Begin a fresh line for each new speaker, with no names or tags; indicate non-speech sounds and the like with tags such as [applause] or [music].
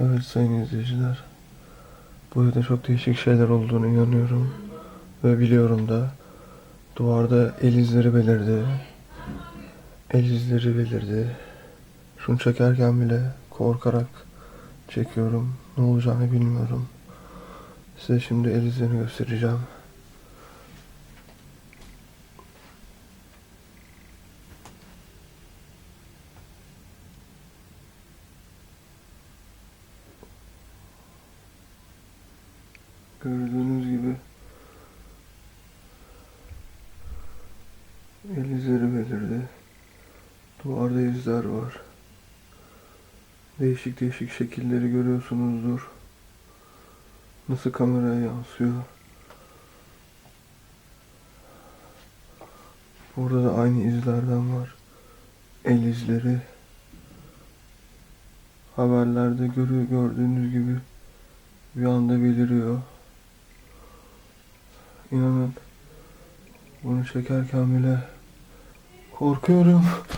Evet sayın izleyiciler. Bu evde çok değişik şeyler olduğunu inanıyorum. Ve biliyorum da. Duvarda el izleri belirdi. El izleri belirdi. Şunu çekerken bile korkarak çekiyorum. Ne olacağını bilmiyorum. Size şimdi el izlerini göstereceğim. Gördüğünüz gibi el izleri belirdi. Duvarda izler var. Değişik değişik şekilleri görüyorsunuzdur. Nasıl kameraya yansıyor. Burada da aynı izlerden var. El izleri. Haberlerde görüyor gördüğünüz gibi bir anda beliriyor. İnanın bunu çekerken bile korkuyorum. [laughs]